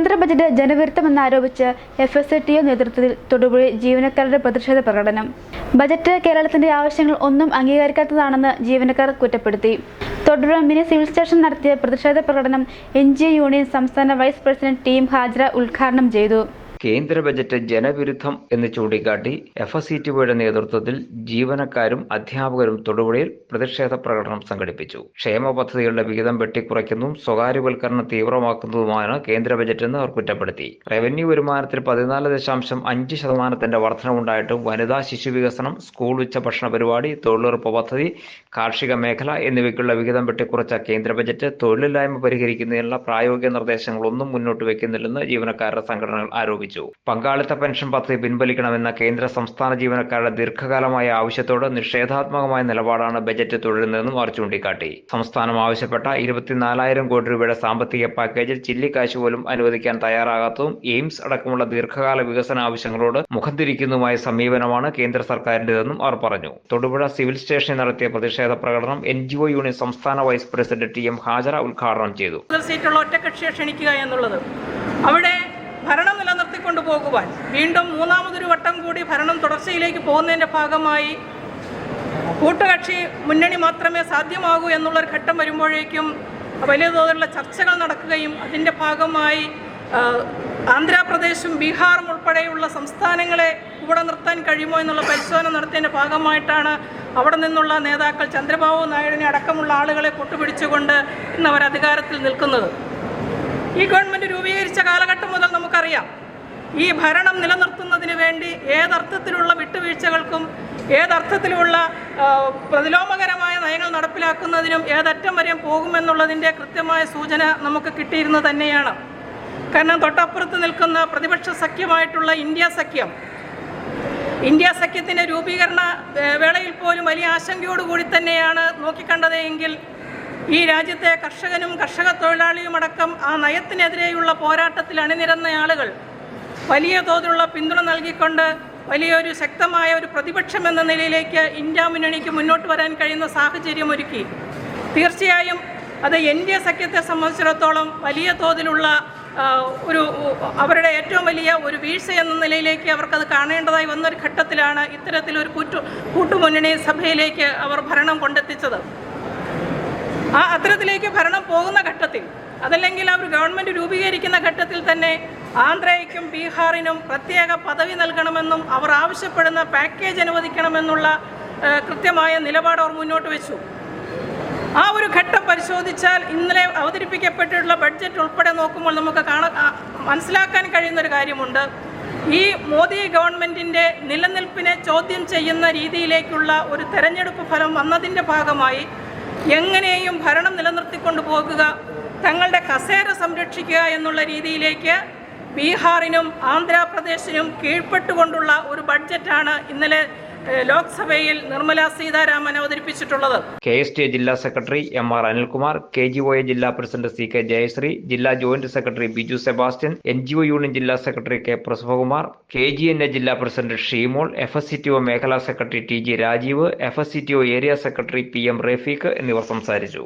കേന്ദ്ര ബജറ്റ് ജനവിരുദ്ധമെന്നാരോപിച്ച് F S T O നേതൃത്വത്തിൽ തൊടുപുഴ ജീവനക്കാരുടെ പ്രതിഷേധ പ്രകടനം. ബജറ്റ് കേരളത്തിന്റെ ആവശ്യങ്ങൾ ഒന്നും അംഗീകരിക്കാത്തതാണെന്ന് ജീവനക്കാർ കുറ്റപ്പെടുത്തി. തൊടുപുഴ മിനി സിവിൽ സ്റ്റേഷൻ നടത്തിയ പ്രതിഷേധ പ്രകടനം എൻ യൂണിയൻ സംസ്ഥാന വൈസ് പ്രസിഡന്റ് ടി എം ഉദ്ഘാടനം ചെയ്തു. കേന്ദ്ര ബജറ്റ് ജനവിരുദ്ധം എന്ന് ചൂണ്ടിക്കാട്ടി എഫ് എസ് നേതൃത്വത്തിൽ ജീവനക്കാരും അധ്യാപകരും തൊടുപുഴയിൽ പ്രതിഷേധ പ്രകടനം സംഘടിപ്പിച്ചു. ക്ഷേമ പദ്ധതികളുടെ വിഹിതം വെട്ടിക്കുറയ്ക്കുന്നതും സ്വകാര്യവൽക്കരണം തീവ്രമാക്കുന്നതുമാണ് കേന്ദ്ര ബജറ്റെന്ന് അവർ കുറ്റപ്പെടുത്തി. റവന്യൂ വരുമാനത്തിൽ പതിനാല് ദശാംശം അഞ്ച് ശതമാനത്തിന്റെ വർധനവുണ്ടായിട്ടും വനിതാ ശിശു വികസനം സ്കൂൾ ഉച്ചഭക്ഷണ പരിപാടി തൊഴിലുറപ്പ് പദ്ധതി കാർഷിക മേഖല എന്നിവയ്ക്കുള്ള വിഹിതം വെട്ടിക്കുറച്ച കേന്ദ്ര ബജറ്റ് തൊഴിലില്ലായ്മ പരിഹരിക്കുന്നതിനുള്ള പ്രായോഗിക നിർദ്ദേശങ്ങളൊന്നും മുന്നോട്ട് വയ്ക്കുന്നില്ലെന്ന് ജീവനക്കാരുടെ സംഘടനകൾ ആരോപിച്ചു. പങ്കാളിത്ത പെൻഷൻ പദ്ധതി പിൻവലിക്കണമെന്ന കേന്ദ്ര സംസ്ഥാന ജീവനക്കാരുടെ ദീർഘകാലമായ ആവശ്യത്തോട് നിഷേധാത്മകമായ നിലപാടാണ് ബജറ്റ് തുടരുന്നതെന്നും അവർ ചൂണ്ടിക്കാട്ടി. സംസ്ഥാനം ആവശ്യപ്പെട്ട ഇരുപത്തിനാലായിരം കോടി രൂപയുടെ സാമ്പത്തിക പാക്കേജിൽ ചില്ലിക്കാശ് പോലും അനുവദിക്കാൻ തയ്യാറാകാത്തതും എയിംസ് അടക്കമുള്ള ദീർഘകാല വികസന ആവശ്യങ്ങളോട് മുഖം തിരിക്കുന്നതുമായ സമീപനമാണ് കേന്ദ്ര സർക്കാരിന്റേതെന്നും അവർ പറഞ്ഞു. തൊടുപുഴ സിവിൽ സ്റ്റേഷനിൽ നടത്തിയ പ്രതിഷേധ പ്രകടനം എൻ ജി ഒ യൂണിയൻ സംസ്ഥാന vice president T M Hajara ഉദ്ഘാടനം ചെയ്തു. സീറ്റുള്ള ഒറ്റക്കക്ഷിയെ ക്ഷണിക്കുക എന്നുള്ളത്. അവിടെ ഭരണം നിലനിർത്തിക്കൊണ്ടു പോകുവാൻ വീണ്ടും മൂന്നാമതൊരു വട്ടം കൂടി ഭരണം തുടർച്ചയിലേക്ക് പോകുന്നതിന്റെ ഭാഗമായി കൂട്ടുകക്ഷി മുന്നണി മാത്രമേ സാധ്യമാകൂ എന്നുള്ളൊരു ഘട്ടം വരുമ്പോഴേക്കും വലിയ തോതിലുള്ള ചർച്ചകൾ നടക്കുകയും അതിന്റെ ഭാഗമായി ആന്ധ്രാപ്രദേശും ബീഹാറും ഉൾപ്പെടെയുള്ള സംസ്ഥാനങ്ങളെ കൂടെ നിർത്താൻ കഴിയുമോ എന്നുള്ള പരിശോധന നടത്തിയതിന്റെ ഭാഗമായിട്ടാണ് അവിടെ നിന്നുള്ള നേതാക്കൾ ചന്ദ്രബാബു നായിഡുവിനെ അടക്കമുള്ള ആളുകളെ കൂട്ടുപിടിച്ചുകൊണ്ട് ഇന്ന് അവർ അധികാരത്തിൽ നിൽക്കുന്നത്. ഈ ഗവൺമെന്റ് രൂപീകരിച്ച കാലഘട്ടം മുതൽ നമുക്കറിയാം. ഈ ഭരണം നിലനിർത്തുന്നതിന് വേണ്ടി ഏതർത്ഥത്തിലുള്ള വിട്ടുവീഴ്ചകൾക്കും ഏതർത്ഥത്തിലുള്ള പ്രതിലോമകരമായ നയങ്ങൾ നടപ്പിലാക്കുന്നതിനും ഏതറ്റം വരെയും പോകുമെന്നുള്ളതിന്റെ കൃത്യമായ സൂചന നമുക്ക് കിട്ടിയിരുന്നത് തന്നെയാണ്. കാരണം തൊട്ടപ്പുറത്ത് നിൽക്കുന്ന പ്രതിപക്ഷ സഖ്യമായിട്ടുള്ള ഇന്ത്യ സഖ്യം ഇന്ത്യ സഖ്യത്തിന്റെ രൂപീകരണ വേളയിൽ പോലും വലിയ ആശങ്കയോടുകൂടി തന്നെയാണ് നോക്കിക്കണ്ടത് എങ്കിൽ ഈ രാജ്യത്തെ കർഷകനും കർഷക തൊഴിലാളിയുമടക്കം ആ നയത്തിനെതിരെയുള്ള പോരാട്ടത്തിൽ അണിനിരന്ന ആളുകൾ വലിയ തോതിലുള്ള പിന്തുണ നൽകിക്കൊണ്ട് വലിയൊരു ശക്തമായ ഒരു പ്രതിപക്ഷം എന്ന നിലയിലേക്ക് ഇന്ത്യ മുന്നണിക്ക് മുന്നോട്ട് വരാൻ കഴിയുന്ന സാഹചര്യം ഒരുക്കി. തീർച്ചയായും അത് എൻ ഡി എ സഖ്യത്തെ സംബന്ധിച്ചിടത്തോളം വലിയ തോതിലുള്ള ഒരു അവരുടെ ഏറ്റവും വലിയ ഒരു വീഴ്ച എന്ന നിലയിലേക്ക് അവർക്കത് കാണേണ്ടതായി വന്നൊരു ഘട്ടത്തിലാണ് ഇത്തരത്തിലൊരു കൂറ്റു കൂട്ടുമുന്നണി സഭയിലേക്ക് അവർ ഭരണം കൊണ്ടെത്തിച്ചത്. ആ അത്തരത്തിലേക്ക് ഭരണം പോകുന്ന ഘട്ടത്തിൽ അതല്ലെങ്കിൽ അവർ ഗവൺമെന്റ് രൂപീകരിക്കുന്ന ഘട്ടത്തിൽ തന്നെ ആന്ധ്രയ്ക്കും ബീഹാറിനും പ്രത്യേക പദവി നൽകണമെന്നും അവർ ആവശ്യപ്പെടുന്ന പാക്കേജ് അനുവദിക്കണമെന്നുള്ള കൃത്യമായ നിലപാട് അവർ മുന്നോട്ട് വെച്ചു. ആ ഒരു ഘട്ടം പരിശോധിച്ചാൽ ഇന്നലെ അവതരിപ്പിക്കപ്പെട്ടിട്ടുള്ള ബഡ്ജറ്റ് ഉൾപ്പെടെ നോക്കുമ്പോൾ നമുക്ക് കാണാൻ മനസ്സിലാക്കാൻ കഴിയുന്ന ഒരു കാര്യമുണ്ട്. ഈ മോദി ഗവൺമെന്റിന്റെ നിലനിൽപ്പിനെ ചോദ്യം ചെയ്യുന്ന രീതിയിലേക്കുള്ള ഒരു തെരഞ്ഞെടുപ്പ് ഫലം വന്നതിന്റെ ഭാഗമായി എങ്ങനെയും ഭരണം നിലനിർത്തിക്കൊണ്ടു പോകുക തങ്ങളുടെ കസേര സംരക്ഷിക്കുക എന്നുള്ള രീതിയിലേക്ക് ബീഹാറിനും ആന്ധ്രാപ്രദേശിനും കീഴ്പ്പെട്ടുകൊണ്ടുള്ള ഒരു ബഡ്ജറ്റാണ് ഇന്നലെ ലോക്സഭയിൽ നിർമ്മല സീതാരാമൻ അവതരിപ്പിച്ചിട്ടുള്ളത്. കെ എസ് ടി ജില്ലാ secretary M R Anilkumar K G O A ജില്ലാ പ്രസിഡന്റ് സി കെ ജയശ്രീ ജില്ലാ joint secretary Biju Sebastian N G O union ജില്ലാ secretary K Prasavakumar K G N A ജില്ലാ president Sheemol F S C T O മേഖലാ secretary T G Rajeev F S C T O area secretary P M Rafeeq എന്നിവർ സംസാരിച്ചു.